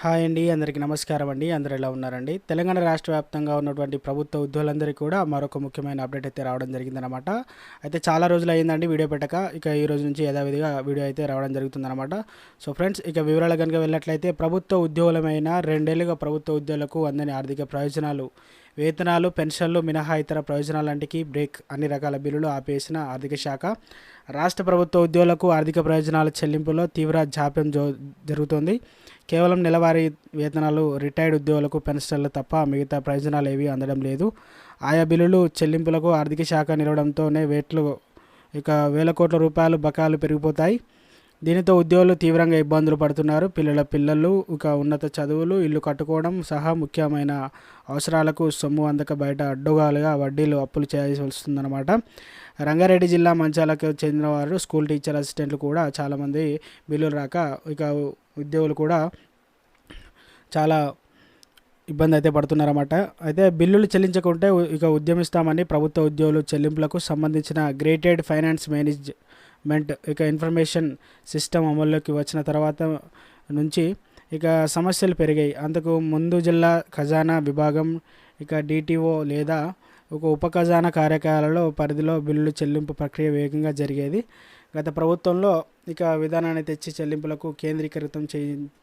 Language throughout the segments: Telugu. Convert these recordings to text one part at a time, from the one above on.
హాయ్ అండి అందరికీ నమస్కారం అండి అందరు ఎలా ఉన్నారండి? తెలంగాణ రాష్ట్ర వ్యాప్తంగా ఉన్నటువంటి ప్రభుత్వ ఉద్యోగులందరికీ కూడా మరొక ముఖ్యమైన అప్డేట్ అయితే రావడం జరిగిందనమాట అయితే చాలా రోజులు అయిందండి వీడియో పెట్టక ఇక ఈ రోజు నుంచి యథావిధిగా వీడియో అయితే రావడం జరుగుతుందన్నమాట. సో ఫ్రెండ్స్ ఇక వివరాలు కనుక వెళ్ళినట్లయితే ప్రభుత్వ ఉద్యోగులమైన రెండేళ్ళుగా ప్రభుత్వ ఉద్యోగులకు అందని ఆర్థిక ప్రయోజనాలు వేతనాలు పెన్షన్లు మినహా ఇతర ప్రయోజనాలంటికి బ్రేక్ అన్ని రకాల బిల్లులు ఆపేసిన ఆర్థిక శాఖ. రాష్ట్ర ప్రభుత్వ ఉద్యోగులకు ఆర్థిక ప్రయోజనాల చెల్లింపులో తీవ్ర జాప్యం జో జరుగుతోంది. కేవలం నెలవారీ వేతనాలు రిటైర్డ్ ఉద్యోగులకు పెన్షన్లు తప్ప మిగతా ప్రయోజనాలు ఏవి అందడం లేదు. ఆయా బిల్లులు చెల్లింపులకు ఆర్థిక శాఖ నిలవడంతోనే వేట్లు ఇక వేల కోట్ల రూపాయలు బకాలు పెరిగిపోతాయి. దీనితో ఉద్యోగులు తీవ్రంగా ఇబ్బందులు పడుతున్నారు. పిల్లల పిల్లలు ఇక ఉన్నత చదువులు ఇల్లు కట్టుకోవడం సహా ముఖ్యమైన అవసరాలకు సొమ్ము అందక బయట అడ్డుగాలుగా వడ్డీలు అప్పులు చేయాల్సి వస్తుందన్నమాట రంగారెడ్డి జిల్లా మంచాలకు చెందిన వారు స్కూల్ టీచర్ అసిస్టెంట్లు కూడా చాలామంది బిల్లులు రాక ఇక ఉద్యోగులు కూడా చాలా ఇబ్బంది అయితే పడుతున్నారన్నమాట. అయితే బిల్లులు చెల్లించకుంటే ఇక ఉద్యమిస్తామని ప్రభుత్వ ఉద్యోగులు చెల్లింపులకు సంబంధించిన గ్రేటెడ్ ఫైనాన్స్ మేనేజ్ మెంట్ ఇక ఇన్ఫర్మేషన్ సిస్టమ్ అమల్లోకి వచ్చిన తర్వాత నుంచి ఇక సమస్యలు పెరిగాయి. అంతకు ముందు జిల్లా ఖజానా విభాగం ఇక డిటిఓ లేదా ఒక ఉప ఖజానా కార్యకాలలో పరిధిలో బిల్లులు చెల్లింపు ప్రక్రియ వేగంగా జరిగేది. గత ప్రభుత్వంలో ఇక విధానాన్ని తెచ్చి చెల్లింపులకు కేంద్రీకృతం చే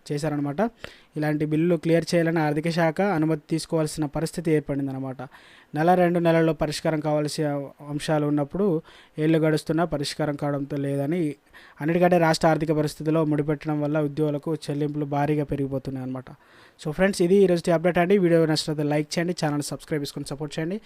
చేశారనమాట ఇలాంటి బిల్లులు క్లియర్ చేయాలని ఆర్థిక శాఖ అనుమతి తీసుకోవాల్సిన పరిస్థితి ఏర్పడిందనమాట నెల రెండు నెలల్లో పరిష్కారం కావాల్సిన అంశాలు ఉన్నప్పుడు ఏళ్ళు గడుస్తున్నా పరిష్కారం కావడంతో లేదని అన్నిటికంటే రాష్ట్ర ఆర్థిక పరిస్థితిలో ముడిపెట్టడం వల్ల ఉద్యోగులకు చెల్లింపులు భారీగా పెరిగిపోతున్నాయి అనమాట సో ఫ్రెండ్స్ ఇది ఈరోజు అప్డేట్ అండి. వీడియో నచ్చినట్లయితే లైక్ చేయండి ఛానల్ సబ్స్క్రైబ్ చేసుకొని సపోర్ట్ చేయండి.